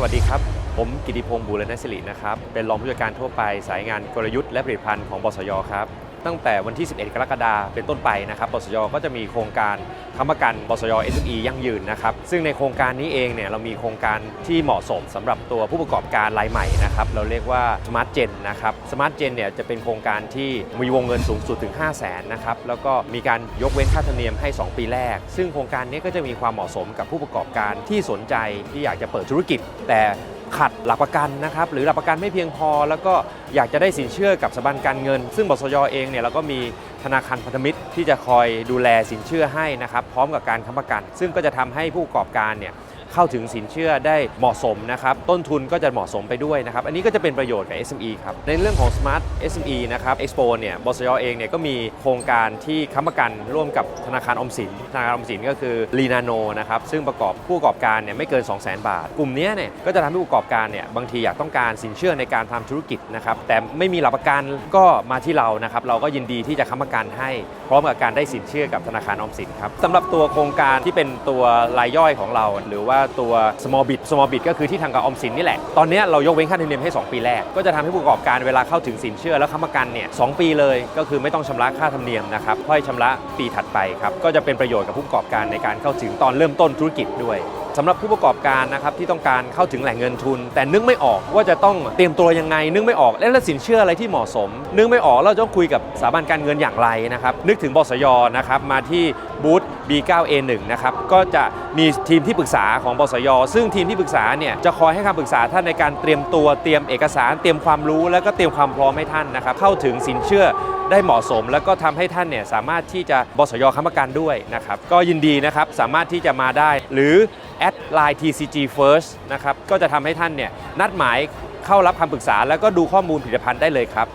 สวัสดีครับ ผมกิติพงศ์บูรณศิรินะครับ เป็นรองผู้จัดการทั่วไปสายงานกลยุทธ์และผลิตภัณฑ์ของบสยครับ ตั้งแต่วันที่ 11 กรกฎาคมเป็นต้นไปนะครับบสยก็จะมีโครงการค้ำประกันบสย SME ยั่งยืนนะครับ ซึ่งในโครงการนี้เองเนี่ยเรามีโครงการที่เหมาะสมสำหรับตัวผู้ประกอบการรายใหม่นะครับ เราเรียกว่า Smart Gen นะครับ Smart Gen เนี่ยจะเป็นโครงการที่มีวงเงินสูงสุดถึง 5 0 0 0 0นนะครับ แล้วก็มีการยกเว้นค่าธรรมเนียมให้ 2 ปีแรก ซึ่งโครงการนี้ก็จะมีความเหมาะสมกับผู้ประกอบการที่สนใจที่อยากจะเปิดธุรกิจ แต่ ขัดหลักประกันนะครับหรือหลักประกันไม่เพียงพอ แล้วก็อยากจะได้สินเชื่อกับสถาบันการเงิน ซึ่งบสยเองเนี่ยเราก็มีธนาคารพันธมิตรที่จะคอยดูแลสินเชื่อให้นะครับพร้อมกับการค้ำประกัน ซึ่งก็จะทำให้ผู้ประกอบการเนี่ย เข้าถึงสินเชื่อได้เหมาะสมนะครับ ต้นทุนก็จะเหมาะสมไปด้วยนะครับ อันนี้ก็จะเป็นประโยชน์กับ SME ครับ ในเรื่องของ Smart SME นะครับ Expo เนี่ย บสยเองเนี่ยก็มีโครงการที่ค้ำประกันร่วมกับธนาคารอมสิน ธนาคารอมสินก็คือลีนาโนนะครับ ซึ่งประกอบผู้ประกอบการเนี่ยไม่เกิน 2 0 0 0 0 0 บาท กลุ่มเนี้ยเนี่ยก็จะทำให้ผู้ประกอบการเนี่ยบางทีอยากต้องการสินเชื่อในการทำธุรกิจนะครับ แต่ไม่มีหลักประกันก็มาที่เรานะครับ เราก็ยินดีที่จะค้ำประกันให้พร้อมกับการได้สินเชื่อกับธนาคารออมสินครับสำหรับตัวโครงการที่เป็นตัวรายย่อยของเรา หรือว่าตัว small bit small bit ก็คือที่ทางกับออมสินนี่แหละ ตอนนี้เรายกเว้นค่าธรรมเนียมให้ 2 ปีแรก ก็จะทำให้ผู้ประกอบการเวลาเข้าถึงสินเชื่อแล้วค้ำประกันเนี่ยสปีเลย ก็คือไม่ต้องชำระค่าธรรมเนียมนะครับค่อยชำระปีถัดไปครับ ก็จะเป็นประโยชน์กับผู้ประกอบการในการเข้าถึงตอนเริ่มต้นธุรกิจด้วยสำหรับผู้ประกอบการนะครับที่ต้องการเข้าถึงแหล่งเงินทุน แต่นึกไม่ออกว่าจะต้องเตรียมตัวยังไง นึกไม่ออกแล้วสินเชื่ออะไรที่เหมาะสม นึกไม่ออกเราต้องคุยกับสถาบันการเงินอย่างไรนะครับนึกถึงบสยนะครับมาที่บูธ B9A1 นะครับก็จะมีทีมที่ปรึกษาของบสย ซึ่งทีมที่ปรึกษาเนี่ยจะคอยให้คำปรึกษาท่านในการเตรียมตัวเตรียมเอกสาร เตรียมความรู้ แล้วก็เตรียมความพร้อมให้ท่านนะครับเข้าถึงสินเชื่อได้เหมาะสม แล้วก็ทำให้ท่านเนี่ยสามารถที่จะบสยค้ำประกันด้วยนะครับก็ยินดีนะครับสามารถที่จะมาได้ หรือ แอดไลน์ TCG First นะครับก็จะทำให้ท่านเนี่ยนัดหมายเข้ารับคำปรึกษาแล้วก็ดูข้อมูลผลิตภัณฑ์ได้เลยครับ